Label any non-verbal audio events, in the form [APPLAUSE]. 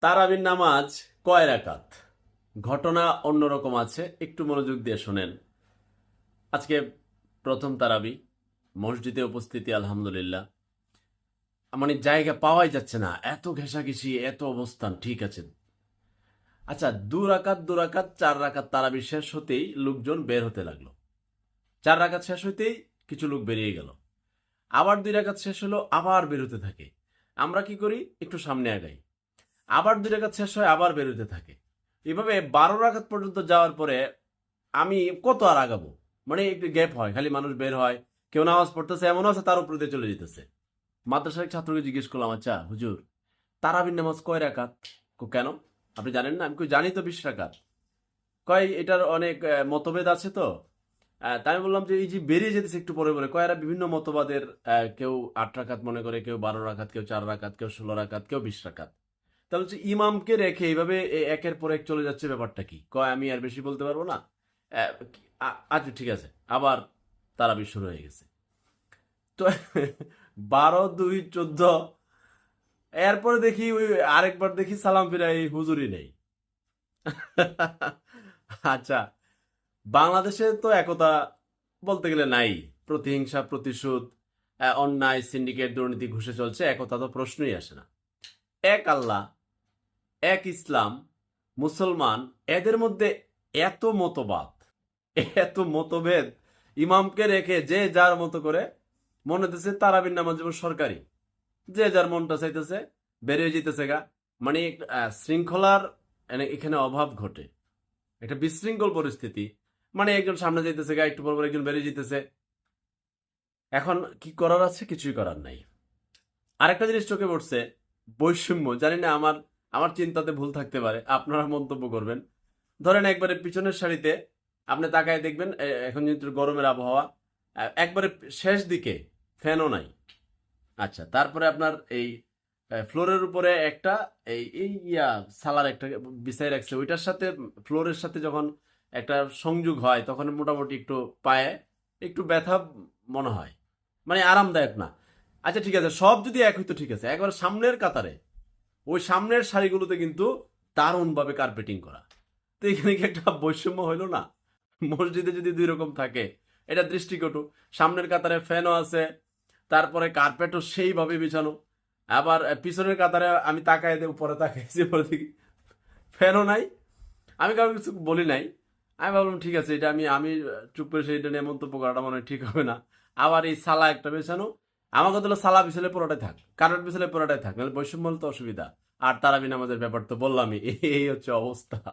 তারাবির নামাজ কয় রাকাত? ঘটনা অন্যরকম আছে, একটু মনোযোগ দিয়ে শোনেন। আজকে প্রথম তারাবি, মসজিদে উপস্থিতি, আলহামদুলিল্লাহ। মানে জায়গা পাওয়াই যাচ্ছে না, এত ঘেঁষাঘেঁষি, এত অবস্থান, ঠিক আছে। আচ্ছা দু রাকাত দু রাকাত, চার রাকাত তারাবি শেষ হতেই লোকজন বের হতে লাগল। চার রাকাত শেষ হতেই কিছু লোক বেরিয়ে গেল। আবার দুই রাকাত শেষ হলো, আবার বেরোতে থাকে। আমরা কি করি? একটু সামনে আগাই। আবার দুই রাকাত শেষ হয় আবার বেরোতে থাকে। এভাবে বারো রাকাত পর্যন্ত যাওয়ার পরে আমি কত আর আগাবো? মানে একটু গ্যাপ হয় খালি মানুষ বের হয় কেউ নামাজ পড়তেছে এমন আছে তার উপরে দিয়ে চলে যেতেছে। মাদ্রাসার ছাত্রকে জিজ্ঞেস করলাম আচ্ছা হুজুর তারাবির নামাজ কয় রাকাত? কো, কেন? আপনি জানেন না? আমি জানি তো বিশ রাকাত। কয় এটার অনেক মতভেদ আছে তো। তাই আমি বললাম যে এই যে বেরিয়ে যেতেছে একটু পরে পরে। কয়েরা বিভিন্ন মতবাদের কেউ আট রাখাত মনে করে কেউ বারো রাকাত কেউ চার রাকাত কেউ ষোলো রাকাত কেউ বিশ রাকাত। তাহলে হচ্ছে ইমামকে রেখে এইভাবে একের পর এক চলে যাচ্ছে ব্যাপারটা কি? কয়, আমি আর বেশি বলতে পারব না? আচ্ছা ঠিক আছে। আবার তারাবি শুরু হয়ে গেছে। তো [LAUGHS] বারো, দুই, চোদ্দ, এরপরে দেখি ওই আরেকবার দেখি সালাম ফিরাই হুজুরি নেই। [LAUGHS] আচ্ছা বাংলাদেশে তো একতা বলতে গেলে নাই। প্রতিহিংসা, প্রতিশোধ অন্যায়, সিন্ডিকেট, দুর্নীতি, ঘুষে চলছে, একতা তো প্রশ্নই আসে না। এক আল্লাহ এক ইসলাম, মুসলমান, এদের মধ্যে এত মতবাদ, এত মতভেদ, ইমামকে রেখে যে যার মতো করে মনে হতেছে তারাবির নামাজ যেমন সরকারি। যে যার মনটা চাইতেছে বেরিয়ে যেতেছে গা। মানে শৃঙ্খলার এনে- এখানে অভাব ঘটে। একটা বিশৃঙ্খল পরিস্থিতি। মানে একজন সামনে যেতেছে গা, একটু পর পর একজন বেরিয়ে যেতেছে এখন কি করার আছে? কিছুই করার নাই। আরেকটা জিনিস চোখে পড়ছে, বৈষম্য। জানি না আমার আমার চিন্তাতে ভুল থাকতে পারে। আপনারা মন্তব্য করবেন। ধরেন একবারে পিছনের সারিতে আপনি তাকায় দেখবেন এখন যেহেতু গরমের আবহাওয়া একবারে শেষ দিকে ফ্যানও নাই। আচ্ছা তারপরে আপনার এই ফ্লোরের উপরে একটা, এই এই, ইয়া, সালার একটা বিছাই রাখছে, ওইটার সাথে, ফ্লোরের সাথে যখন একটা সংযোগ হয়, তখন মোটামুটি একটু পায়ে একটু ব্যথা মনে হয়। মানে আরামদায়ক না। আচ্ছা ঠিক আছে, সব যদি এক হইতো ঠিক আছে, একবার সামনের কাতারে ওই সামনের শাড়িগুলোতে কিন্তু দারুণভাবে কার্পেটিং করা। তো এখানে কি একটা বৈষম্য হইল না? মসজিদে যদি দুই রকম থাকে, এটা দৃষ্টিকটু। সামনের কাতারে ফ্যানও আছে, তারপরে কার্পেটও সেইভাবে বিছানো। আবার পিছনের কাতারে আমি তাকাই দেব উপরে তাকাইছি পরে দেখি ফ্যানও নাই। আমি কারও কিছু বলি নাই। আমি ভাবলাম, ঠিক আছে, এটা আমি আমি চুপ করে সেইটা নিয়ে মন্তব্য করাটা মনে ঠিক হবে না। আবার এই সালা একটা বেছানো। আমার কথা হলো সালা পিছলে পুরোটাই থাক। কারোর পিছলে পুরোটাই থাক বৈষম্য তো অসুবিধা। আর তারাবিন আমাদের ব্যাপার তো বললামই, এই হচ্ছে অবস্থা।